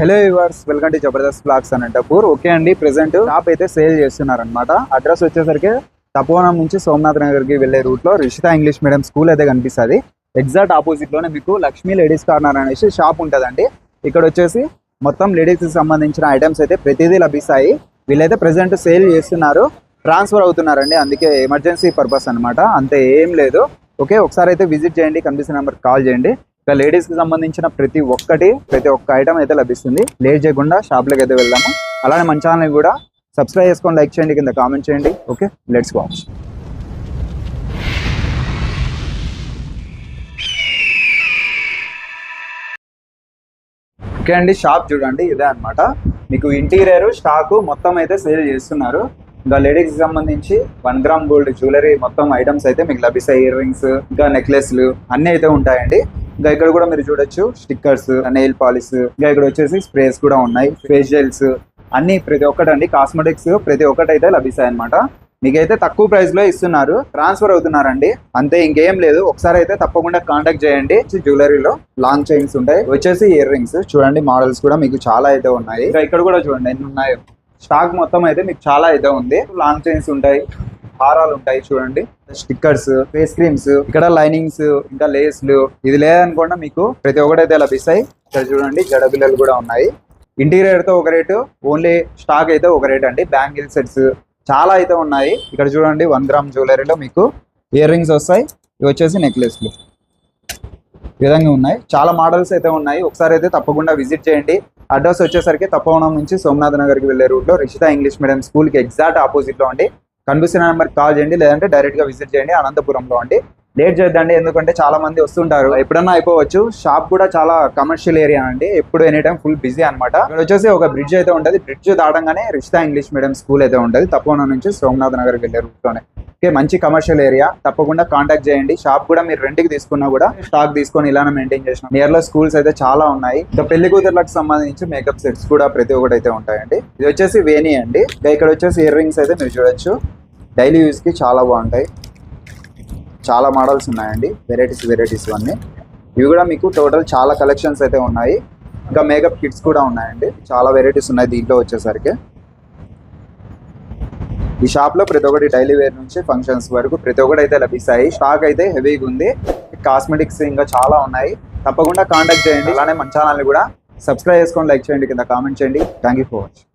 Hello viewers welcome to Jabardasth blogs Anantapur okay అండి present shop అయితే sale చేస్తున్నారనమాట address వచ్చేసరికి తపోవనం నుంచి సోమనాథ్ నగర్కి వెళ్ళే రూట్లో రిషిత ఇంగ్లీష్ మీడియం స్కూల్ అయితే కనిపిస్తుంది. ఎగ్జాక్ట్ ఆపోజిట్లోనే మీకు లక్ష్మీ లేడీస్ కార్నర్ అనేసి షాప్ ఉంటుందండి. ఇక్కడ వచ్చేసి మొత్తం లేడీస్కి సంబంధించిన ఐటమ్స్ అయితే ప్రతిదీ లభిస్తాయి. వీళ్ళైతే ప్రెసెంట్ సేల్ చేస్తున్నారు. ట్రాన్స్ఫర్ అవుతున్నారండి. అందుకే ఎమర్జెన్సీ పర్పస్ అన్నమాట. అంతే ఏం లేదు. ఓకే ఒకసారి అయితే విజిట్ చేయండి. కనిపిస్తున్న నెంబర్ కాల్ చేయండి. ఇక లేడీస్కి సంబంధించిన ప్రతి ఒక్కటి ప్రతి ఒక్క ఐటమ్ అయితే లభిస్తుంది. లేట్ చేయకుండా షాప్లోకి అయితే వెళ్దాము. అలానే మన ఛానల్ కూడా సబ్స్క్రైబ్ చేసుకొని లైక్ చేయండి కింద కామెంట్ చేయండి. ఓకే లెట్స్ వాచ్ ఓకే అండి షాప్ చూడండి ఇదే అన్నమాట. మీకు ఇంటీరియర్ స్టాక్ మొత్తం అయితే సేల్ చేస్తున్నారు. ఇంకా లేడీస్కి సంబంధించి వన్ గ్రామ్ గోల్డ్ జ్యువెలరీ మొత్తం ఐటమ్స్ అయితే మీకు లభిస్తాయి. ఇయర్ రింగ్స్ ఇంకా నెక్లెస్లు అన్ని అయితే ఉంటాయండి. ఇంకా ఇక్కడ కూడా మీరు చూడొచ్చు స్టిక్కర్స్ నెయిల్ పాలిష్ ఇంకా ఇక్కడ వచ్చేసి స్ప్రేస్ కూడా ఉన్నాయి ఫేస్ జెల్స్ అన్ని ప్రతి ఒక్కటి అండి కాస్మెటిక్స్ ప్రతి ఒక్కటి అయితే లభిస్తాయి అనమాట మీకైతే తక్కువ ప్రైస్లో ఇస్తున్నారు. ట్రాన్స్ఫర్ అవుతున్నారండి. అంతే ఇంకేం లేదు. ఒకసారి అయితే తప్పకుండా కాంటాక్ట్ చేయండి. జ్యువెలరీలో లాంగ్ చైన్స్ ఉంటాయి. వచ్చేసి ఇయర్ రింగ్స్ చూడండి మోడల్స్ కూడా మీకు చాలా అయితే ఉన్నాయి. ఇక్కడ కూడా చూడండి ఎన్ని ఉన్నాయో. స్టాక్ మొత్తం అయితే మీకు చాలా అయితే ఉంది. లాంగ్ చైన్స్ ఉంటాయి. హారాలు ఉంటాయి చూడండి. స్టిక్కర్స్ ఫేస్ క్రీమ్స్ ఇక్కడ లైనింగ్స్ ఇంకా లేస్లు ఇది లేదనుకోండి మీకు ప్రతి ఒక్కటైతే లభిస్తాయి. ఇక్కడ చూడండి జడ బిల్లలు కూడా ఉన్నాయి. ఇంటీరియర్తో ఒక రేటు ఓన్లీ స్టాక్ అయితే ఒక రేట్ అండి. బ్యాంగిల్ సెట్స్ చాలా అయితే ఉన్నాయి. ఇక్కడ చూడండి వన్ గ్రామ్ జ్యువెలరీలో మీకు ఇయర్ రింగ్స్ వస్తాయి. ఇవి వచ్చేసి నెక్లెస్లు ఈ విధంగా ఉన్నాయి. చాలా మోడల్స్ అయితే ఉన్నాయి. ఒకసారి అయితే తప్పకుండా విజిట్ చేయండి. అడ్రస్ వచ్చేసరికి తప్పవనం నుంచి సోమనాథ్ నగర్కి వెళ్ళే రూట్లో రిషిత ఇంగ్లీష్ మీడియం స్కూల్కి ఎగ్జాక్ట్ ఆపోజిట్లో అండి. కనిపిస్తున్న నెంబర్కి కాల్ చేయండి లేదంటే డైరెక్ట్గా విజిట్ చేయండి అనంతపురంలో అండి. లేట్ చేద్దండి ఎందుకంటే చాలా మంది వస్తుంటారు. ఎప్పుడన్నా అయిపోవచ్చు. షాప్ కూడా చాలా కమర్షియల్ ఏరియా అండి. ఎప్పుడు ఎనీ టైం ఫుల్ బిజీ అనమాట ఇక్కడ వచ్చేసి ఒక బ్రిడ్జ్ అయితే ఉంటుంది. బ్రిడ్జ్ దాటంగానే రిష్తా ఇంగ్లీష్ మీడియం స్కూల్ అయితే ఉంటుంది. తప్పవనం నుంచి సోమనాథ్ నగర్ వెళ్ళే రూట్లోనే ఓకే మంచి కమర్షియల్ ఏరియా తప్పకుండా కాంటాక్ట్ చేయండి. షాప్ కూడా మీరు రెంట్కి తీసుకున్నా కూడా స్టాక్ తీసుకొని ఇలానే మెయింటైన్ చేసిన. నియర్లో స్కూల్స్ అయితే చాలా ఉన్నాయి. ఇంకా పెళ్ళి కూతుర్లకు సంబంధించి మేకప్ సెట్స్ కూడా ప్రతి ఒక్కటి అయితే ఉంటాయండి. ఇది వచ్చేసి వేణి అండి. ఇక్కడ వచ్చేసి ఇయర్ రింగ్స్ అయితే మీరు చూడొచ్చు. డైలీ యూస్కి చాలా బాగుంటాయి. చాలా మోడల్స్ ఉన్నాయండి. వెరైటీస్ వెరైటీస్ అన్నీ ఇవి కూడా మీకు టోటల్ చాలా కలెక్షన్స్ అయితే ఉన్నాయి. ఇంకా మేకప్ కిట్స్ కూడా ఉన్నాయండి. చాలా వెరైటీస్ ఉన్నాయి దీంట్లో వచ్చేసరికి. ఈ షాప్లో ప్రతి ఒక్కటి డైలీ వేర్ నుంచి ఫంక్షన్స్ వరకు ప్రతి ఒక్కటి అయితే లభిస్తాయి. స్టాక్ అయితే హెవీగా ఉంది. కాస్మెటిక్స్ ఇంకా చాలా ఉన్నాయి. తప్పకుండా కాంటాక్ట్ చేయండి. అలానే మన ఛానల్ని కూడా సబ్స్క్రైబ్ చేసుకొని లైక్ చేయండి. కింద కామెంట్ చేయండి. Thank you for watching.